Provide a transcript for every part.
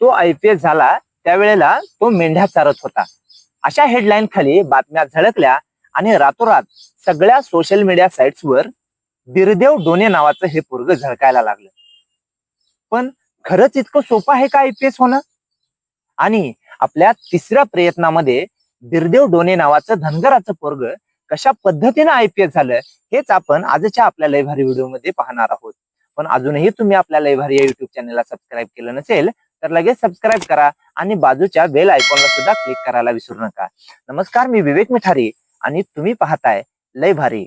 तो I P S झाला त्यावेळेला तो मेंढ्या चारत होता. अशा हेडलाईन खाली बातम्या झळकल्या आणि रातोरात सगळ्या सोशल मीडिया साईट्सवर बिरदेव डोने नावाचं हे पोरग झळकायला लागलं. पण खरंच इतकं सोपं आहे का आय पी एस होणं? आणि आपल्या तिसऱ्या प्रयत्नामध्ये बिरदेव डोने नावाचं धनगराचं पोरग कशा पद्धतीनं आय पी एस झालं हेच आपण आजच्या आपल्या लयभारी व्हिडिओमध्ये पाहणार आहोत. पण अजूनही तुम्ही आपल्या लयभारी या युट्यूब चॅनलला सबस्क्राईब केलं नसेल तर लगेच सबस्क्राईब करा आणि बाजूच्या बेल आयकॉनला सुद्धा क्लिक करायला विसरू नका. नमस्कार मी विवेक मिठारी आणि तुम्ही पाहताय लय भारी.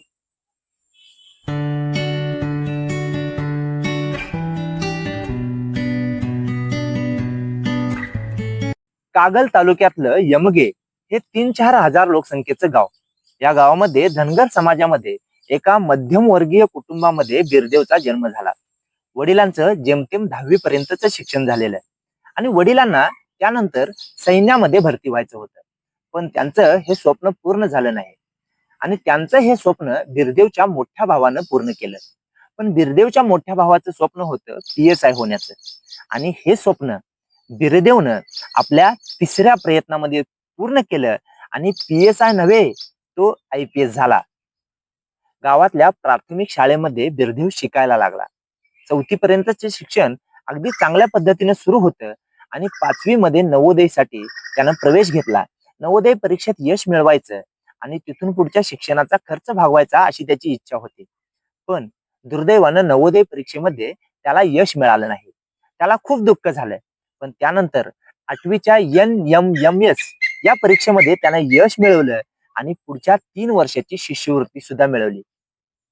कागल तालुक्यातलं यमगे हे तीन चार हजार लोकसंख्येचं गाव. या गावामध्ये धनगर समाजामध्ये एका मध्यमवर्गीय कुटुंबामध्ये बिरदेवचा जन्म झाला. वडिलांचं जेमतेम दहावी पर्यंतच शिक्षण झालेलं आहे. आणि वडिलांना त्यानंतर सैन्यामध्ये भरती व्हायचं होतं. पण त्यांचं हे स्वप्न पूर्ण झालं नाही. आणि त्यांचं हे स्वप्न बिरदेवच्या मोठ्या भावानं पूर्ण केलं. पण बिरदेवच्या मोठ्या भावाचं स्वप्न होतं पी एस आय होण्याचं. आणि हे स्वप्न बिरदेवनं आपल्या तिसऱ्या प्रयत्नामध्ये पूर्ण केलं आणि पी एस आय नव्हे तो आय पी एस झाला. गावातल्या प्राथमिक शाळेमध्ये बिरदेव शिकायला लागला. चौथीपर्यंतचे शिक्षण अगदी चांगल्या पद्धतीने सुरू होतं. आणि पाचवी मध्ये नवोदयसाठी त्यानं प्रवेश घेतला. नवोदय परीक्षेत यश मिळवायचं आणि तिथून पुढच्या शिक्षणाचा खर्च भागवायचा अशी त्याची इच्छा होती. पण दुर्दैवानं नवोदय परीक्षेमध्ये त्याला यश मिळालं नाही. त्याला खूप दुःख झालं. पण त्यानंतर आठवीच्या एन एम एम एस या परीक्षेमध्ये त्यानं यश मिळवलं आणि पुढच्या तीन वर्षाची शिष्यवृत्ती सुद्धा मिळवली.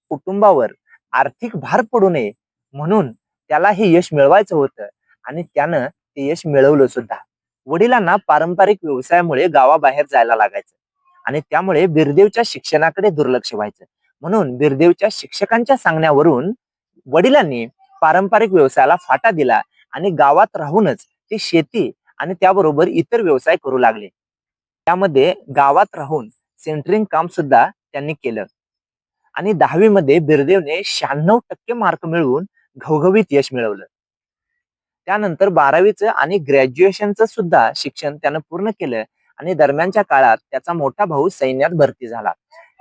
कुटुंबावर आर्थिक भार पडू नये म्हणून त्याला हे यश मिळवायचं होतं. आणि त्यानं ते यश मिळवलं सुद्धा. वडिलांना पारंपरिक व्यवसायामुळे गावाबाहेर जायला लागायचं. आणि त्यामुळे बिरदेवच्या शिक्षणाकडे दुर्लक्ष व्हायचं. म्हणून बिरदेवच्या शिक्षकांच्या सांगण्यावरून वडिलांनी पारंपरिक व्यवसायाला फाटा दिला आणि गावात राहूनच ते शेती आणि त्याबरोबर इतर व्यवसाय करू लागले. त्यामध्ये गावात राहून सेंटरिंग काम सुद्धा त्यांनी केलं. आणि दहावीमध्ये बिरदेवने शहाण्णव टक्के मार्क मिळवून घवघवीत यश मिळवलं. त्यानंतर बारावीचं आणि ग्रॅज्युएशनचं सुद्धा शिक्षण त्यानं पूर्ण केलं आणि दरम्यानच्या काळात त्याचा मोठा भाऊ सैन्यात भरती झाला.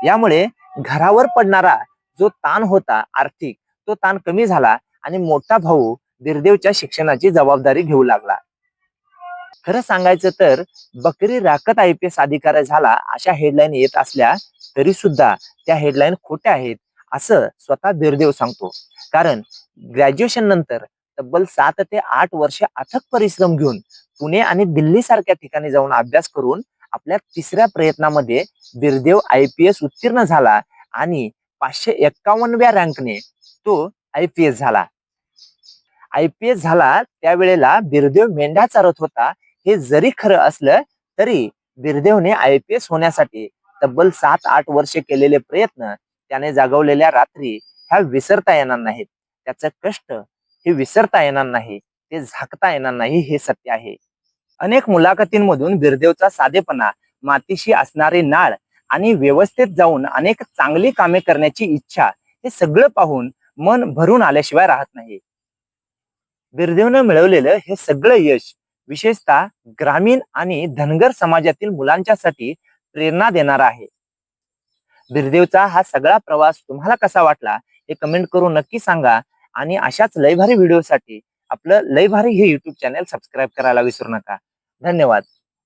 यामुळे घरावर पडणारा जो ताण होता आर्थिक तो ताण कमी झाला आणि मोठा भाऊ बिरदेवच्या शिक्षणाची जबाबदारी घेऊ लागला. खरं सांगायचं तर बकरी राखत आय पी एस अधिकारी झाला अशा हेडलाईन येत असल्या तरी सुद्धा त्या हेडलाईन खोट्या आहेत. असं स्वतः बिरदेव सांगतो. कारण ग्रॅज्युएशन नंतर तब्बल सात ते आठ वर्ष अथक परिश्रम घेऊन पुणे आणि दिल्ली सारख्या ठिकाणी जाऊन अभ्यास करून आपल्या तिसऱ्या प्रयत्नामध्ये बिरदेव आय पी एस उत्तीर्ण झाला आणि पाचशे एक्कावन्नव्या रँकने तो आय पी एस झाला. आय पी एस झाला त्यावेळेला बिरदेव मेंढ्या चारत होता हे जरी खरं असलं तरी बिरदेवने आय पी एस होण्यासाठी तब्बल सात आठ वर्ष केलेले प्रयत्न त्याने जागवलेल्या रात्री ह्या विसरता येणार नाहीत. त्याचं कष्ट हे विसरता येणार नाही. ते झाकता येणार नाही हे सत्य आहे. अनेक मुलाखतींमधून बिरदेवचा साधेपणा मातीशी असणारी नाळ आणि व्यवस्थेत जाऊन अनेक चांगली कामे करण्याची इच्छा हे सगळं पाहून मन भरून आल्याशिवाय राहत नाही. बिरदेवनं मिळवलेलं हे सगळं यश विशेषतः ग्रामीण आणि धनगर समाजातील मुलांच्यासाठी प्रेरणा देणारा आहे. बिरदेवचा हा सगळा प्रवास तुम्हाला कसा वाटला हे कमेंट करून नक्की सांगा. आणि अशाच लयभारी व्हिडिओसाठी आपलं लयभारी हे युट्यूब चॅनल सबस्क्राईब करायला विसरू नका. धन्यवाद.